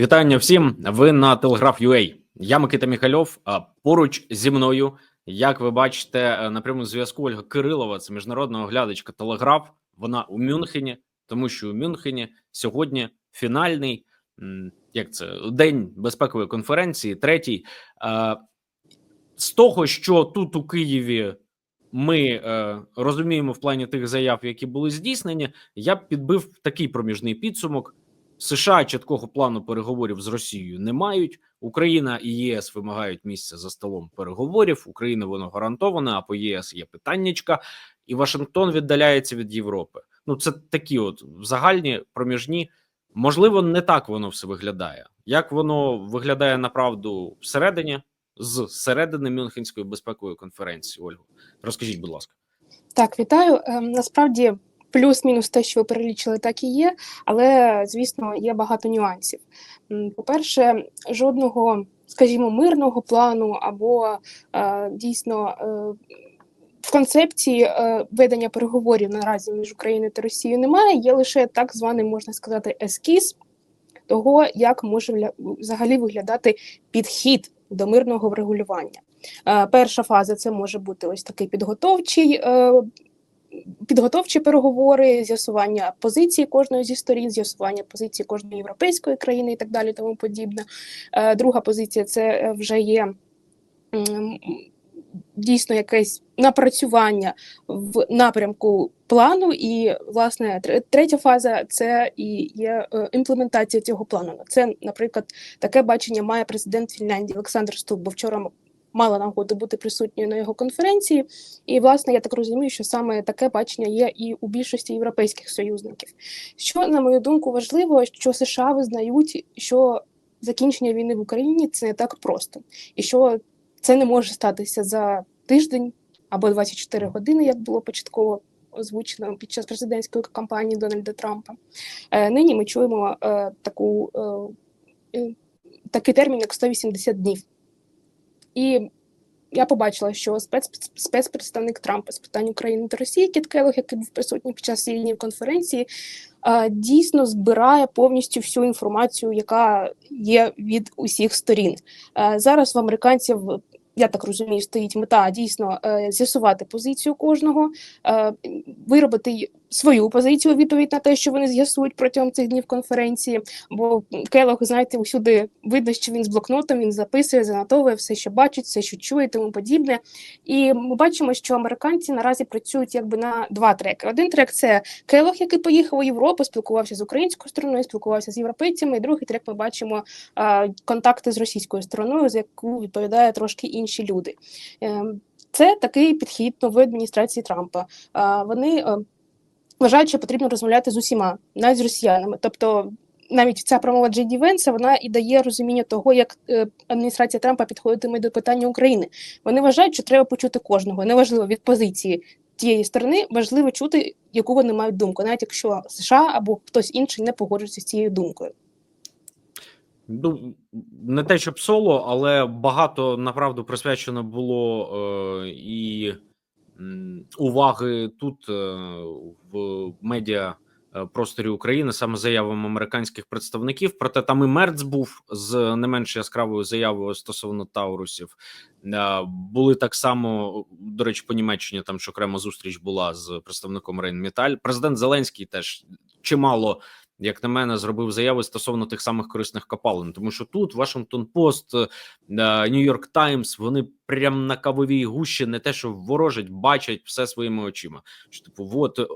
Вітання всім. Ви на Телеграф UA. Я Микита Міхальов. Поруч зі мною, як ви бачите, е, на прямому зв'язку Ольга Кирилова, це міжнародна оглядачка Телеграф. Вона у Мюнхені, тому що у Мюнхені сьогодні фінальний як це день безпекової конференції. Третій Е, з того, що тут у Києві ми е, розуміємо в плані тих заяв, які були здійснені, я б підбив такий проміжний підсумок. США чіткого плану переговорів з Росією не мають. Україна і єС вимагають місця за столом переговорів. Україна воно гарантоване, а по ЄС є питаннячка, і Вашингтон віддаляється від Європи. Ну це такі, от загальні проміжні. Можливо, не так воно все виглядає. Як воно виглядає направду всередині з середини Мюнхенської безпекової конференції? Ольгу, розкажіть, будь ласка. Так, вітаю. Ем, насправді, плюс-мінус те, що ви перелічили, так і є, але звісно, є багато нюансів. По-перше, жодного, скажімо, мирного плану або е, дійсно е, в концепції е, ведення переговорів наразі між Україною та Росією немає. Є лише так званий, можна сказати, ескіз того, як може взагалі виглядати підхід до мирного врегулювання. Е, Перша фаза це може бути ось такий підготовчий. е, Підготовчі переговори, з'ясування позиції кожної зі сторін, з'ясування позиції кожної європейської країни і так далі, тому подібне. Е, Друга позиція це е, вже є дійсно якесь напрацювання в напрямку плану, і власне тре- третя фаза це і є е, імплементація цього плану. Це, наприклад, таке бачення має президент Фінляндії Олександр Ступ, бо вчора мала нагоду бути присутньою на його конференції. І, власне, я так розумію, що саме таке бачення є і у більшості європейських союзників. Що, на мою думку, важливо, що США визнають, що закінчення війни в Україні це не так просто, і що це не може статися за тиждень або 24 години, як було початково озвучено під час президентської кампанії Дональда Трампа. Е, нині ми чуємо е, таку, е, такий термін, як 180 днів. І я побачила, що спец, спецпредставник Трампа з питань України та Росії Кіт Келлог, який був присутній під час цієї конференції, дійсно збирає повністю всю інформацію, яка є від усіх сторін. Зараз в американців. Я так розумію, стоїть мета дійсно е, з'ясувати позицію кожного, е, виробити свою позицію відповідь на те, що вони з'ясують протягом цих днів конференції. Бо Келог, знаєте, усюди видно, що він з блокнотом він записує, занотовує все, що бачить, все, що чує, тому подібне. І ми бачимо, що американці наразі працюють якби на два треки. Один трек це Келог, який поїхав у Європу, спілкувався з українською стороною, спілкувався з європейцями. І другий трек ми бачимо контакти з російською стороною, за яку відповідає трошки інші люди. Ем, Це такий підхід нової адміністрації Трампа. Вони е, вважають, що потрібно розмовляти з усіма, навіть з росіянами. Тобто, навіть ця промова Джейді Венса, вона і дає розуміння того, як е, адміністрація Трампа підходитиме до питання України. Вони вважають, що треба почути кожного, неважливо від позиції тієї сторони, важливо чути, яку вони мають думку, навіть якщо США або хтось інший не погоджується з цією думкою. Ну не те, щоб соло, але багато направду присвячено було е, і уваги тут е, в медіа просторі України, саме заявам американських представників. Проте там і Мерц був з не менш яскравою заявою стосовно Таурусів. Е, були так само, до речі, по Німеччині там ж окрема зустріч була з представником Рейнметаль. Президент Зеленський теж чимало як на мене, зробив заяви стосовно тих самих корисних копалин, тому що тут Вашингтон Пост, Нью-Йорк Таймс, вони прям на кавовій гущі не те, що ворожать, бачать все своїми очима. Що типу, от е,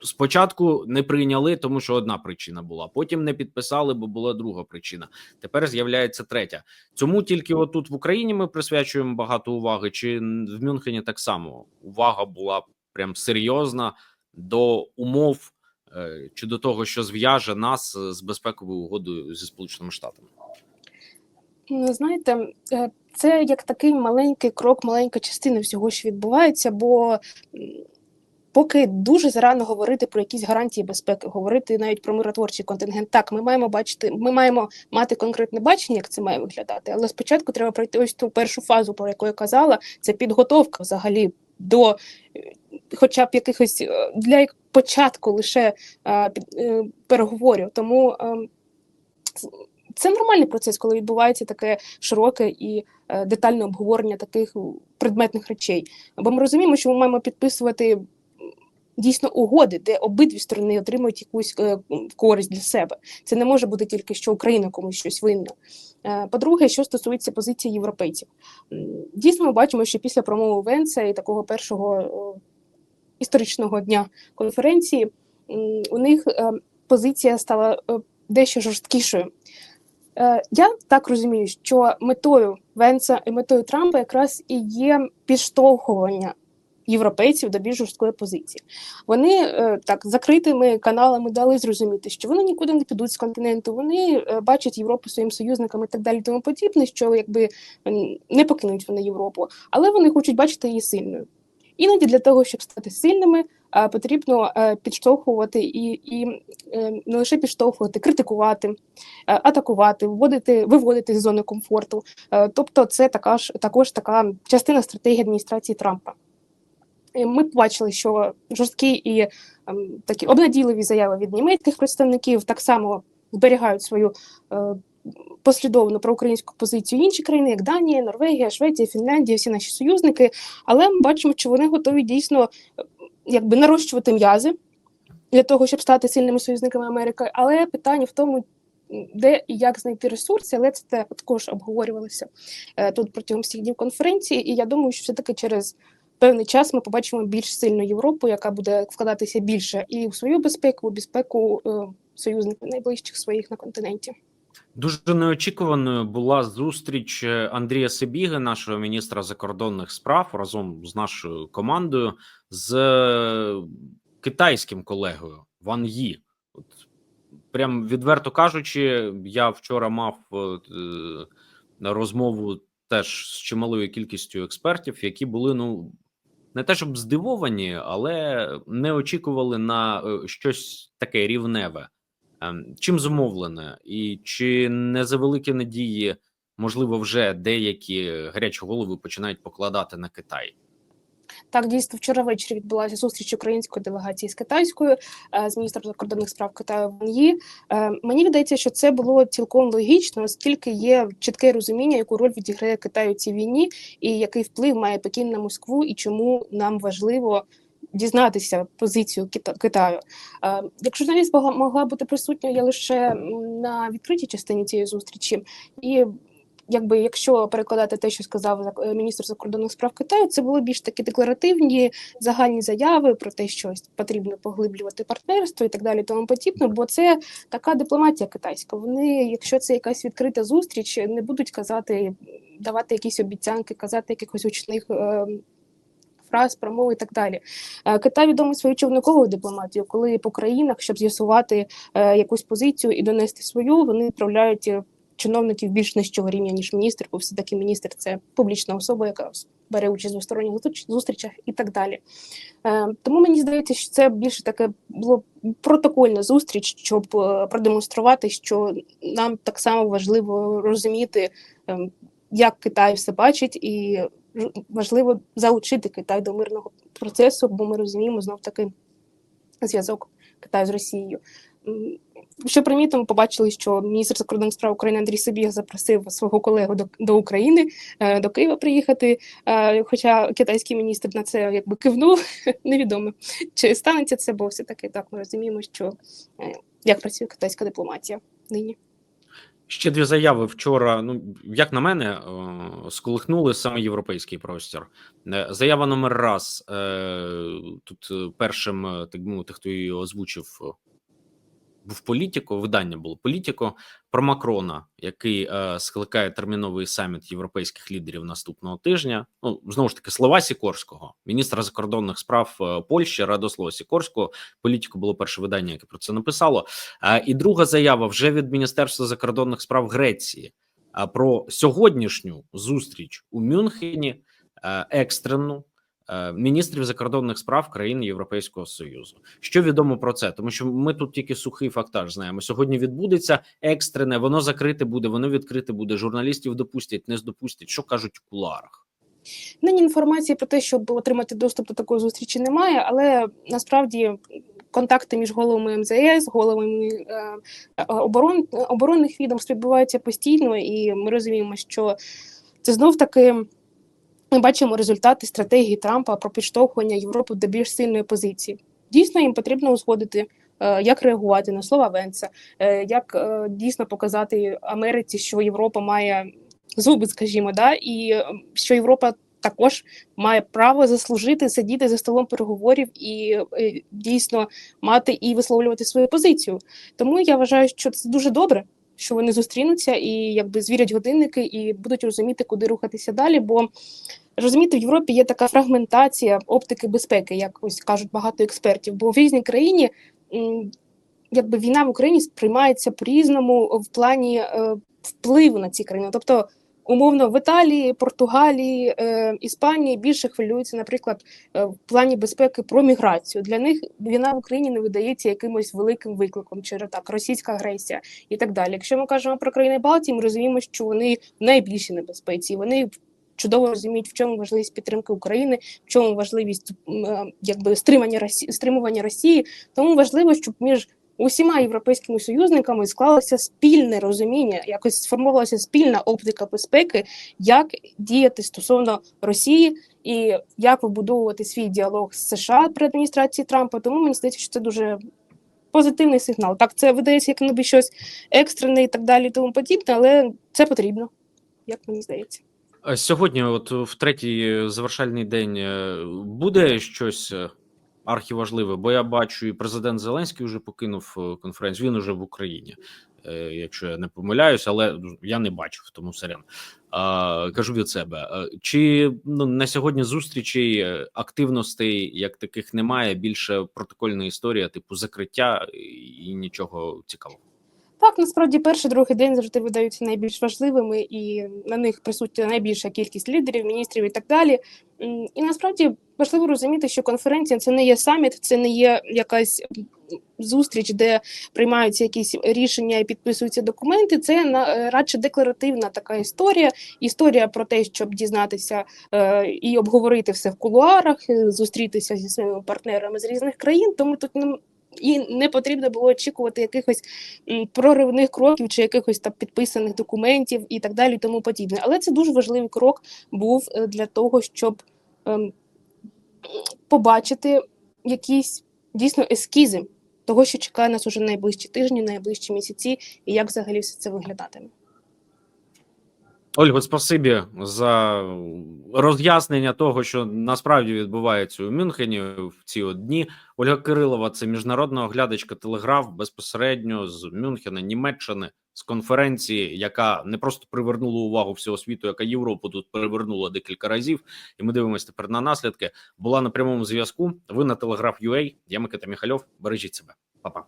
спочатку не прийняли, тому що одна причина була. Потім не підписали, бо була друга причина. Тепер з'являється третя. Цьому тільки отут в Україні ми присвячуємо багато уваги, чи в Мюнхені так само увага була прям серйозна до умов е, чи до того, що зв'яже нас е, з безпековою угодою зі Сполученими Штатами. Ну, знаєте, е, це як такий маленький крок, маленька частина всього, що відбувається, бо поки дуже зарано говорити про якісь гарантії безпеки, говорити навіть про миротворчий контингент. Так, ми маємо бачити, ми маємо мати конкретне бачення, як це має виглядати, але спочатку треба пройти ось ту першу фазу, про яку я казала, це підготовка взагалі до е, хоча б якихось е, для початку лише е, е, переговорів. Тому ем, це нормальний процес, коли відбувається таке широке і е, детальне обговорення таких предметних речей. Бо ми розуміємо, що ми маємо підписувати дійсно угоди, де обидві сторони отримують якусь е, користь для себе. Це не може бути тільки що Україна комусь щось винна. Е, По-друге, що стосується позиції європейців, дійсно ми бачимо, що після промови Венца і такого першого е, історичного дня конференції у них е, позиція стала е, дещо жорсткішою. Е, Я так розумію, що метою Венца і метою Трампа якраз і є підштовхування європейців до більш жорсткої позиції. Вони так закритими каналами дали зрозуміти, що вони нікуди не підуть з континенту. Вони бачать Європу своїм союзниками і так далі, тому подібне, що якби не покинуть вони Європу, але вони хочуть бачити її сильною. Іноді для того, щоб стати сильними, е, потрібно е, підштовхувати і, і е, не лише підштовхувати, критикувати, атакувати, вводити, виводити з зони комфорту. Тобто, це така ж також така частина стратегії адміністрації Трампа. Ми побачили, що жорсткі і ем, такі обнадійливі заяви від німецьких представників так само зберігають свою е, послідовну проукраїнську позицію інші країни, як Данія, Норвегія, Швеція, Фінляндія, всі наші союзники. Але ми бачимо, що вони готові дійсно е, якби нарощувати м'язи для того, щоб стати сильними союзниками Америки. Але питання в тому, де і як знайти ресурси, але це також обговорювалося е, тут протягом всіх днів конференції. І я думаю, що все-таки через певний час ми побачимо більш сильну Європу, яка буде вкладатися більше і в свою безпеку, в безпеку е, союзників найближчих своїх на континенті. Дуже неочікуваною була зустріч е, Андрія Сибіги, нашого міністра закордонних справ, разом з нашою командою, з е, китайським колегою Ван Ї. От, прям відверто кажучи, я вчора мав е, розмову теж з чималою кількістю експертів, які були ну не те, щоб здивовані, але не очікували на щось таке рівневе. Ем, Чим зумовлене, і чи не за великі надії, можливо, вже деякі гарячі голови починають покладати на Китай? Так, дійсно, вчора ввечері відбулася зустріч української делегації з китайською е, з міністром закордонних справ Китаю Ван. Е, Мені видається, що це було цілком логічно, оскільки є чітке розуміння, яку роль відіграє Китай у цій війні, і який вплив має Пекін на Москву, і чому нам важливо. Дізнатися позицію Кита- Китаю. Е, Як журналіст могла, бути присутня я лише на відкритій частині цієї зустрічі, і якби якщо перекладати те, що сказав е, міністр закордонних справ Китаю, це були більш такі декларативні загальні заяви про те, що потрібно поглиблювати партнерство і так далі, тому подібне. Бо це така дипломатія китайська. Вони, якщо це якась відкрита зустріч, не будуть казати, давати якісь обіцянки, казати якихось гучних. Фраз, промов і так далі. Е, Китай відомий свою човникову дипломатію, коли по країнах, щоб з'ясувати е, якусь позицію і донести свою, вони відправляють е, чиновників більш нижчого рівня, ніж міністр, бо все-таки міністр це публічна особа, яка бере участь в зустріч- зустрічах і так далі. Тому мені здається, що це більше таке було протокольна зустріч, щоб продемонструвати, що нам так само важливо розуміти, е, як Китай все бачить, і важливо залучити Китай до мирного процесу, бо ми розуміємо знов таки зв'язок Китаю з Росією. Що примітно, ми побачили, що міністр закордонних справ України Андрій Собіг запросив свого колегу до, до України, е, до Києва приїхати. е, Хоча китайський міністр на це якби кивнув, невідомо чи станеться це, бо все таки так ми розуміємо, що е, як працює китайська дипломатія нині. Ще дві заяви вчора. Ну як на мене, е, сколихнули саме європейський простір. Е, Заява номер раз е, тут першим, так би мовити, хто її озвучив, був політико. Видання було політико про Макрона, який е, скликає терміновий саміт європейських лідерів наступного тижня. Ну знову ж таки, слова Сікорського, міністра закордонних справ е, Польщі, Радослова Сікорського. Політико було перше видання, яке про це написало. А, І друга заява вже від Міністерства закордонних справ Греції а, про сьогоднішню зустріч у Мюнхені е, екстрену е, міністрів закордонних справ країн Європейського союзу. Що відомо про це? Тому що ми тут тільки сухий фактаж знаємо. Сьогодні відбудеться екстрене, воно закрите буде, воно відкрите буде. Журналістів допустять, не допустять. Що кажуть в куларах? Нині інформації про те, щоб отримати доступ до такої зустрічі, немає, але насправді контакти між головами МЗС, головами е, е, оборон, оборонних відомств відбуваються постійно, і ми розуміємо, що це знов таки ми бачимо результати стратегії Трампа про підштовхування Європи до більш сильної позиції. Дійсно, їм потрібно узгодити, е, як реагувати на слова Венца, е, як е, дійсно показати Америці, що Європа має зуби, скажімо, да, і що Європа також має право заслужити сидіти за столом переговорів і дійсно мати і висловлювати свою позицію. Тому я вважаю, що це дуже добре, що вони зустрінуться і якби звірять годинники і будуть розуміти, куди рухатися далі. Бо розумієте, в Європі є така фрагментація оптики безпеки, як ось кажуть багато експертів. Бо в різній країні якби війна в Україні сприймається по-різному в плані е, впливу на ці країни. Тобто, умовно, в Італії, Португалії, е, Іспанії більше хвилюються, наприклад, е, в плані безпеки про міграцію. Для них війна в Україні не видається якимось великим викликом, чи так, російська агресія і так далі. Якщо ми кажемо про країни Балтії, ми розуміємо, що вони в найбільшій небезпеці. Вони чудово розуміють, в чому важливість підтримки України, в чому важливість е, якби стримання Росії, стримування Росії. Тому важливо, щоб між усіма європейськими союзниками склалося спільне розуміння, якось сформувалася спільна оптика безпеки, як діяти стосовно Росії і як вибудовувати свій діалог з США при адміністрації Трампа. Тому мені здається, що це дуже позитивний сигнал. Так, це видається як ніби щось екстрене і так далі, тому подібне, але це потрібно, як мені здається. Сьогодні, от в третій завершальний день, е, буде щось е, архіважливе, бо я бачу, і президент Зеленський вже покинув е, конференцію. Він уже в Україні, е, якщо я не помиляюсь, але я не бачив, тому сорян. Кажу від себе. Е, Чи ну на сьогодні зустрічей активностей як таких немає? Більше протокольна історія, типу закриття і нічого цікавого. Так, насправді перший другий день завжди видаються найбільш важливими, і на них присутня найбільша кількість лідерів, міністрів і так далі. І насправді важливо розуміти, що конференція це не є саміт, це не є якась зустріч, де приймаються якісь рішення і підписуються документи. Це е, радше декларативна така історія. Історія про те, щоб дізнатися е, і обговорити все в кулуарах, е, зустрітися зі своїми партнерами з різних країн. Тому тут не і не потрібно було очікувати якихось проривних кроків чи якихось там підписаних документів і так далі, тому подібне. Але це дуже важливий крок був е, для того, щоб ем, побачити якісь дійсно ескізи того, що чекає нас уже найближчі тижні, найближчі місяці, і як взагалі все це виглядатиме. Ольго, спасибі за роз'яснення того, що насправді відбувається у Мюнхені в ці от дні. Ольга Кирилова, це міжнародна оглядачка Телеграф безпосередньо з Мюнхена, Німеччини, з конференції, яка не просто привернула увагу всього світу, яка Європу тут перевернула декілька разів. І ми дивимося тепер на наслідки. Була на прямому зв'язку. Ви на Телеграф UA. Я Микита Міхальов. Бережіть себе, Па-па.